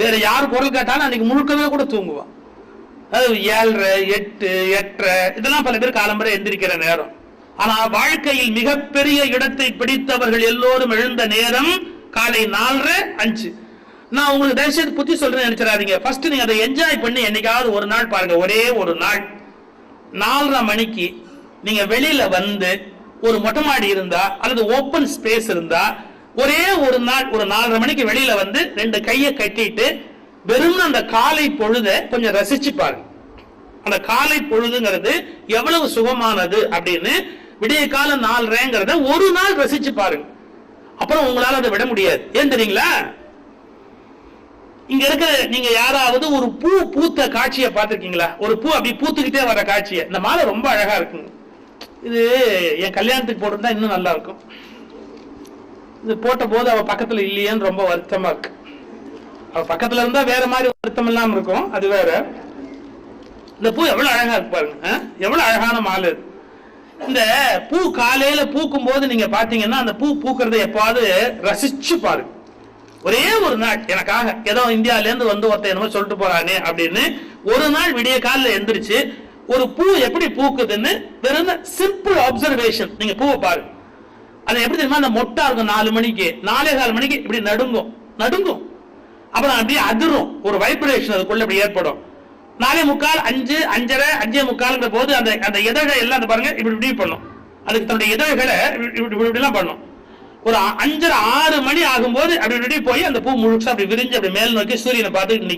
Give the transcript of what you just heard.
வேற யார் குரல் கேட்டாலும் அன்னைக்கு முழுக்கவே கூட தூங்குவான் அது ஏழரை எட்டு எட்டரை இதெல்லாம் பல பேர் காலம்பரை எந்திரிக்கிற நேரம். ஆனா வாழ்க்கையில் மிகப்பெரிய இடத்தை பிடித்தவர்கள் எல்லோரும் எழுந்த நேரம் காலை நாலரை அஞ்சு. நான் உங்களுக்கு தயவுசெய்து புத்தி சொல்றேன்னு நினைச்சிடாதீங்க. ஃபர்ஸ்ட் நீங்க அதை என்ஜாய் பண்ணி என்னைக்காவது ஒரு நாள் பாருங்க. ஒரே ஒரு நாள். நாலரை மணிக்கு நீங்க வெளியில வந்து ஒரு மொட்டை மாடி இருந்தா அல்லது ஓப்பன் ஸ்பேஸ் இருந்தா ஒரே ஒரு நாள் ஒரு நாலரை மணிக்கு வெளியில வந்து ரெண்டு கையை கட்டிட்டு வெறும் அந்த காலை பொழுத கொஞ்சம் ரசிச்சு பாருங்க. அந்த காலை பொழுதுங்கிறது எவ்வளவு சுகமானது அப்படின்னு விடிய காலம் நாலரைங்கிறத ஒரு நாள் ரசிச்சு பாருங்க. அப்புறம் உங்களால அதை விட முடியாது. ஏன் தெரியுங்களா? இங்க இருக்கிற நீங்க யாராவது ஒரு பூ பூத்த காட்சியை பார்த்திருக்கீங்களா? ஒரு பூ அப்படி பூத்துக்கிட்டே வர காட்சியை. இந்த மாலை ரொம்ப அழகா இருக்குங்க. இது என் கல்யாணத்துக்கு போட்டிருந்தா இன்னும் நல்லா இருக்கும். இது போட்ட போது அவ பக்கத்துல இல்லையேன்னு ரொம்ப வருத்தமா இருக்கு. அவ பக்கத்துல இருந்தா வேற மாதிரி வருத்தம் இல்லாம இருக்கும். அது வேற. இந்த பூ எவ்வளவு அழகா இருக்கு பாருங்க. ஆ? எவ்வளவு அழகான மாலை இது இந்த பூ காலையில பூக்கும் போது நீங்க பாத்தீங்கன்னா அந்த பூ பூக்கிறத எப்பாவது ரசிச்சு பாருங்க. ஒரே ஒரு நாள் எனக்காக ஏதோ இந்தியால இருந்து வந்து ஒருத்தன் என்னமோ சொல்லிட்டு போறானே அப்படின்னு ஒரு நாள் விடிய காலில் எந்திரிச்சு ஒரு பூ எப்படி பூக்குதுன்னு வெறும் சிம்பிள் அப்சர்வேஷன் நீங்க பூவை பாருங்க. அது எப்படி தெரியுமா? அந்த மொட்டா இருக்கும் நாலு மணிக்கு. நாலே கால் மணிக்கு இப்படி நடுங்கும். நடுங்கும். அப்புறம் அப்படியே அதிரும். ஒரு வைப்ரேஷன் அதுக்குள்ள இப்படி ஏற்படும். நாலே முக்கால் அஞ்சு அஞ்சரை அஞ்சே முக்கால்ங்கிற போது அந்த அந்த இதழை எல்லாம் அந்த பாருங்க இப்படி இப்படி பண்ணும். அதுக்கு தன்னுடைய இதழ்களை இப்படி இப்படிலாம் பண்ணும். ஒரு அஞ்சரை ஆறு மணி ஆகும்போது அப்படி இப்படி போய் அந்த பூ முழுசா அப்படி விரிஞ்சு அப்படி மேல் நோக்கி சூரியனை பார்த்து நிற்கும்